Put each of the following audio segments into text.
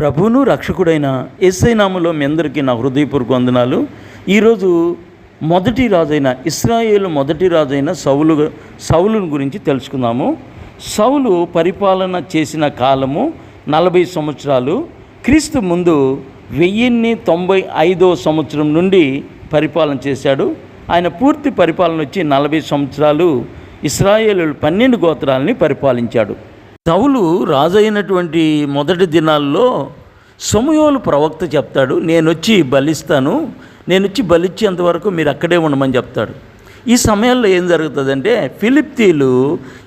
ప్రభువును రక్షకుడైన ఎస్ఐ నామలో మీ అందరికీ నా హృదయపూర్వక వందనాలు. ఈరోజు మొదటి రాజైన ఇస్రాయేలు మొదటి రాజైన సౌలు సౌలుని గురించి తెలుసుకుందాము. సౌలు పరిపాలన చేసిన కాలము నలభై సంవత్సరాలు. క్రీస్తు ముందు వెయ్యిన్ని తొంభై ఐదో సంవత్సరం నుండి పరిపాలన చేశాడు. ఆయన పూర్తి పరిపాలన వచ్చి నలభై సంవత్సరాలు ఇస్రాయేలు పన్నెండు గోత్రాలని పరిపాలించాడు. సౌలు రాజైనటువంటి మొదటి దినాల్లో సమయోలు ప్రవక్త చెప్తాడు నేను వచ్చి బలిస్తాను నేను వచ్చి బలిచ్చేంత వరకు మీరు అక్కడే ఉండమని చెప్తాడు. ఈ సమయంలో ఏం జరుగుతుందంటే ఫిలిప్తీలు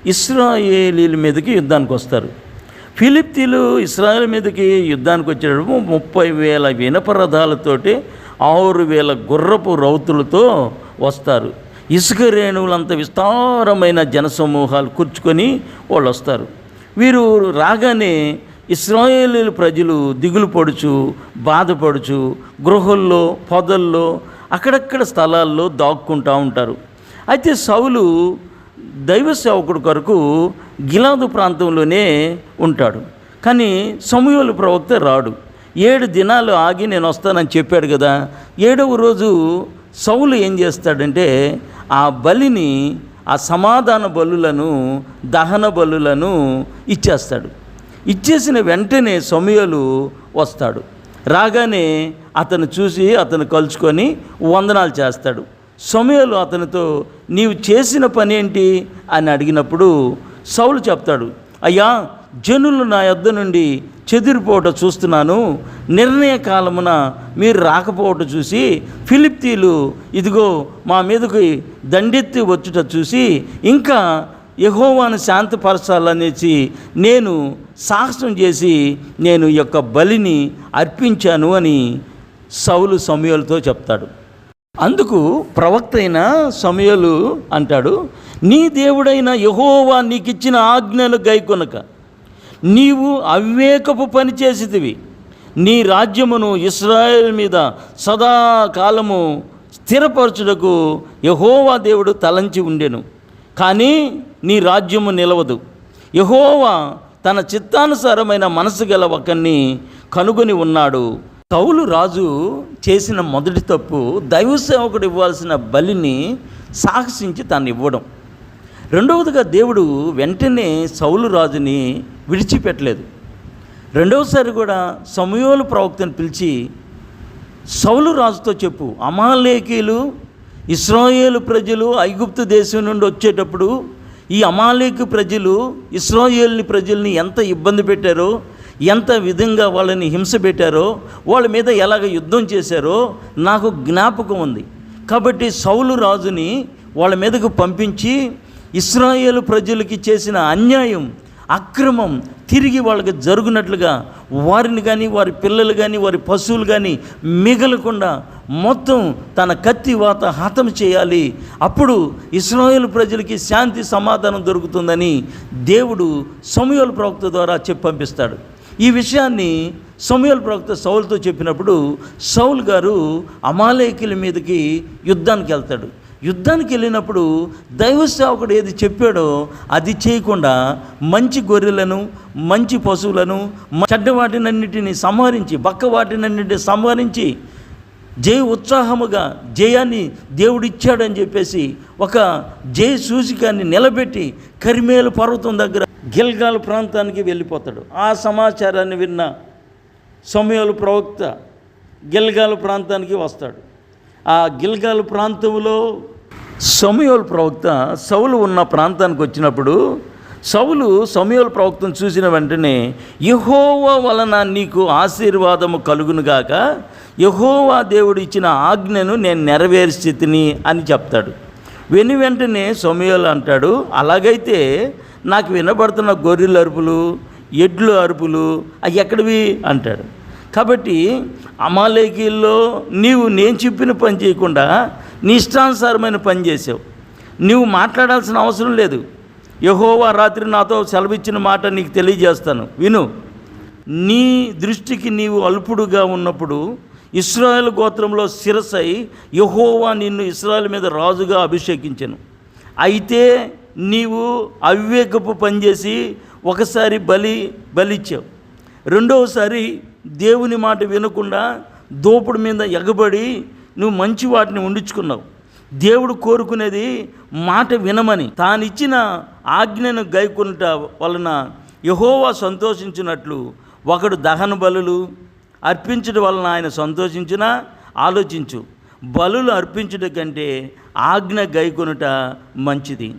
ఇస్రాయేలీల మీదకి యుద్ధానికి వస్తారు. ఫిలిప్తీలు ఇస్రాయేల్ మీదకి యుద్ధానికి వచ్చేటప్పుడు ముప్పై వేల వినప రథాలతోటి ఆరు వేల గుర్రపు రౌతులతో వస్తారు. ఇసుక రేణువులంత విస్తారమైన జనసమూహాలు కూర్చుకొని వాళ్ళు వస్తారు. వీరు రాగానే ఇస్రాయేలీల ప్రజలు దిగులు పడుచు బాధపడుచు గృహల్లో పొదల్లో అక్కడక్కడ స్థలాల్లో దాక్కుంటూ ఉంటారు. అయితే సౌలు దైవ సేవకుడు కొరకు గిలాదు ప్రాంతంలోనే ఉంటాడు. కానీ సమూహలు ప్రవక్త రాడు. ఏడు దినాలు ఆగి నేను వస్తానని చెప్పాడు కదా ఏడవ రోజు సౌలు ఏం చేస్తాడంటే ఆ బలిని ఆ సమాధాన బలులను దహన బలులను ఇచ్చేస్తాడు. ఇచ్చేసిన వెంటనే సమయలు వస్తాడు. రాగానే అతను చూసి అతను కలుసుకొని వందనాలు చేస్తాడు. సమయలు అతనితో నీవు చేసిన పని ఏంటి? అని అడిగినప్పుడు సౌలు చెప్తాడు అయ్యా జనులు నా యొద్ద నుండి చెదిరిపోవట చూస్తున్నాను. నిర్ణయ కాలమున మీరు రాకపోవట చూసి ఫిలిప్తీలు ఇదిగో మా మీదకి దండెత్తి వచ్చుట చూసి ఇంకా యహోవాను శాంతపరచాలనేసి నేను సాహసం చేసి నేను ఈ యొక్క బలిని అర్పించాను అని సౌలు సమయాలతో చెప్తాడు. అందుకు ప్రవక్త అయిన సమయలు అంటాడు నీ దేవుడైన యహోవా నీకిచ్చిన ఆజ్ఞలు గైకొనక నీవు అవివేకపు పని చేసితివి. నీ రాజ్యమును ఇస్రాయేల్ మీద సదాకాలము స్థిరపరచుటకు యహోవా దేవుడు తలంచి ఉండెను. కానీ నీ రాజ్యము నిలవదు. యహోవా తన చిత్తానుసారమైన మనసు గల ఒకరిని కనుగొని ఉన్నాడు. కౌలు రాజు చేసిన మొదటి తప్పు దైవ సేవకుడు ఇవ్వాల్సిన బలిని సాహసించి తాను ఇవ్వడం రెండవదిగా దేవుడు వెంటనే సౌలు రాజుని విడిచిపెట్టలేదు. రెండవసారి కూడా సమయోలు ప్రవక్తను పిలిచి సౌలు రాజుతో చెప్పు అమాలేకీలు ఇస్రాయేలు ప్రజలు ఐగుప్తు దేశం నుండి వచ్చేటప్పుడు ఈ అమాలేకు ప్రజలు ఇస్రాయేల్ని ప్రజల్ని ఎంత ఇబ్బంది పెట్టారో ఎంత విధంగా వాళ్ళని హింస పెట్టారో వాళ్ళ మీద ఎలాగ యుద్ధం చేశారో నాకు జ్ఞాపకం ఉంది. కాబట్టి సౌలు రాజుని వాళ్ళ మీదకు పంపించి ఇస్రాయేలు ప్రజలకి చేసిన అన్యాయం అక్రమం తిరిగి వాళ్ళకి జరుగునట్లుగా వారిని కానీ వారి పిల్లలు కానీ వారి పశువులు కానీ మిగలకుండా మొత్తం తన కత్తి వాత హతం చేయాలి. అప్పుడు ఇస్రాయేల్ ప్రజలకి శాంతి సమాధానం దొరుకుతుందని దేవుడు సమయాల ప్రవక్త ద్వారా చెప్పి పంపిస్తాడు. ఈ విషయాన్ని సమయాల ప్రవక్త సౌల్తో చెప్పినప్పుడు సౌల్ గారు అమాలేకుల మీదకి యుద్ధానికి వెళ్తాడు. యుద్ధానికి వెళ్ళినప్పుడు దైవ సేవకుడు ఏది చెప్పాడో అది చేయకుండా మంచి గొర్రెలను మంచి పశువులను చెడ్డ వాటినన్నిటిని సంహరించి బక్క వాటినన్నిటిని సంహరించి జయ ఉత్సాహముగా జయాన్ని దేవుడిచ్చాడని చెప్పేసి ఒక జయ సూచికాన్ని నిలబెట్టి కరిమేలు పర్వతం దగ్గర గిల్గాల్ ప్రాంతానికి వెళ్ళిపోతాడు. ఆ సమాచారాన్ని విన్న సమయాలు ప్రవక్త గిల్గాల్ ప్రాంతానికి వస్తాడు. ఆ గిల్గాల్ ప్రాంతంలో సమయోల్ ప్రవక్త సౌలు ఉన్న ప్రాంతానికి వచ్చినప్పుడు సౌలు సమయోల్ ప్రవక్తను చూసిన వెంటనే యహోవా వలన నీకు ఆశీర్వాదము కలుగునుగాక యహోవా దేవుడు ఇచ్చిన ఆజ్ఞను నేను నెరవేర్చి స్థితిని అని చెప్తాడు. వెను వెంటనే సమయోలు అంటాడు అలాగైతే నాకు వినబడుతున్న గొర్రెల అరుపులు ఎడ్లు అరుపులు అవి ఎక్కడివి? అంటాడు. కాబట్టి అమాలేకీల్లో నీవు నేను చెప్పిన పని చేయకుండా నీ ఇష్టానుసారమైన పని చేసావు. నువ్వు మాట్లాడాల్సిన అవసరం లేదు. యహోవా రాత్రి నాతో సెలవిచ్చిన మాట నీకు తెలియజేస్తాను. విను నీ దృష్టికి నీవు అల్పుడుగా ఉన్నప్పుడు ఇస్రాయల్ గోత్రంలో శిరసై యహోవా నిన్ను ఇస్రాయల్ మీద రాజుగా అభిషేకించను. అయితే నీవు అవివేకపు పనిచేసి ఒకసారి బలి బలిచ్చావు. రెండవసారి దేవుని మాట వినకుండా దోపుడు మీద ఎగబడి నువ్వు మంచి వాటిని ఉండించుకున్నావు. దేవుడు కోరుకునేది మాట వినమని. తానిచ్చిన ఆజ్ఞను గైకొనుట వలన యహోవా సంతోషించినట్లు ఒకడు దహన బలులు అర్పించడం వలన ఆయన సంతోషించినా ఆలోచించు. బలులు అర్పించుట కంటే ఆజ్ఞ గైకొనుట మంచిది.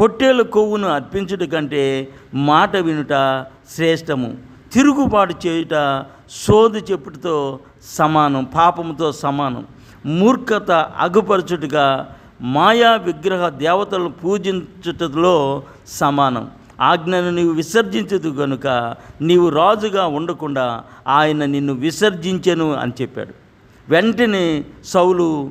పొట్టేలు కొవ్వును అర్పించుట కంటే మాట వినుట శ్రేష్టము. తిరుగుబాటు చేయుట సోది చెప్పుటతో సమానం పాపముతో సమానం. మూర్ఖత అగుపరచుటగా మాయా విగ్రహ దేవతలను పూజించుటలో సమానం. ఆజ్ఞను నీవు విసర్జించదు గనుక నీవు రాజుగా ఉండకుండా ఆయన నిన్ను విసర్జించెను అని చెప్పాడు. వెంటనే సౌలు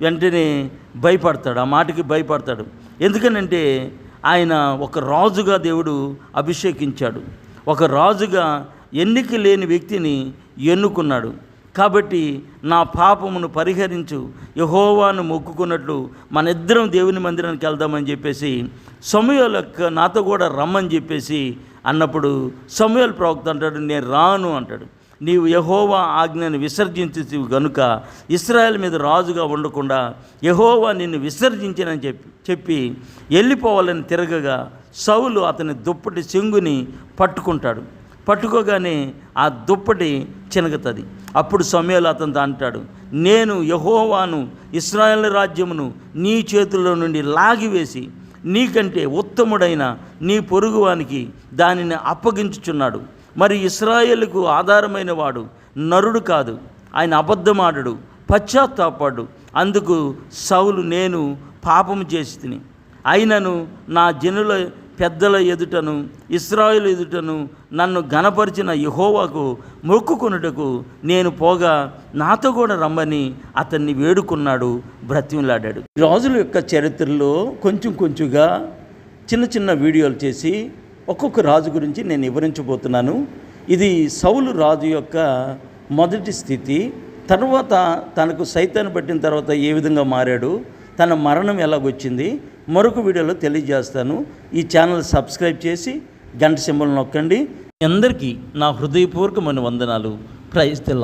వెంటనే భయపడతాడు ఆ మాటకి భయపడతాడు. ఎందుకనంటే ఆయన ఒక రాజుగా దేవుడు అభిషేకించాడు. ఒక రాజుగా ఎన్నిక లేని వ్యక్తిని ఎన్నుకున్నాడు. కాబట్టి నా పాపమును పరిహరించు యహోవాను మొక్కుకున్నట్లు మన ఇద్దరం దేవుని మందిరానికి వెళ్దామని చెప్పేసి సమయాల నాతో కూడా రమ్మని చెప్పేసి అన్నప్పుడు సమయాల ప్రవక్త అంటాడు నేను రాను అంటాడు. నీవు యహోవా ఆజ్ఞను విసర్జించి గనుక ఇస్రాయల్ మీద రాజుగా ఉండకుండా యహోవా నిన్ను విసర్జించినని చెప్పి చెప్పి వెళ్ళిపోవాలని తిరగగా సౌలు అతని దుప్పటి చెంగుని పట్టుకుంటాడు. పట్టుకోగానే ఆ దుప్పటి చినగతుంది. అప్పుడు సమయాలు అతనితో అంటాడు నేను యహోవాను ఇస్రాయల్ రాజ్యమును నీ చేతుల్లో నుండి లాగివేసి నీకంటే ఉత్తముడైన నీ పొరుగువానికి దానిని అప్పగించుచున్నాడు. మరి ఇస్రాయేల్కు ఆధారమైన వాడు నరుడు కాదు. ఆయన అబద్ధమాడడు పశ్చాత్తాపాడు అందుకు సౌలు నేను పాపము చేసి తిని అయినను నా జనుల పెద్దల ఎదుటను ఇస్రాయిల్ ఎదుటను నన్ను ఘనపరిచిన యహోవాకు మొక్కుకొనుటకు నేను పోగా నాతో కూడా రమ్మని అతన్ని వేడుకున్నాడు బ్రతిమలాడాడు. రాజుల యొక్క చరిత్రలో కొంచెం కొంచెంగా చిన్న చిన్న వీడియోలు చేసి ఒక్కొక్క రాజు గురించి నేను వివరించబోతున్నాను. ఇది సౌలు రాజు యొక్క మొదటి స్థితి. తర్వాత తనకు సైతాన్ని పట్టిన తర్వాత ఏ విధంగా మారాడు తన మరణం ఎలాగొచ్చింది మరొక వీడియోలో తెలియజేస్తాను. ఈ ఛానల్ సబ్స్క్రైబ్ చేసి గంట సింబల్ నొక్కండి. అందరికీ నా హృదయపూర్వకమైన వందనాలు. Praise the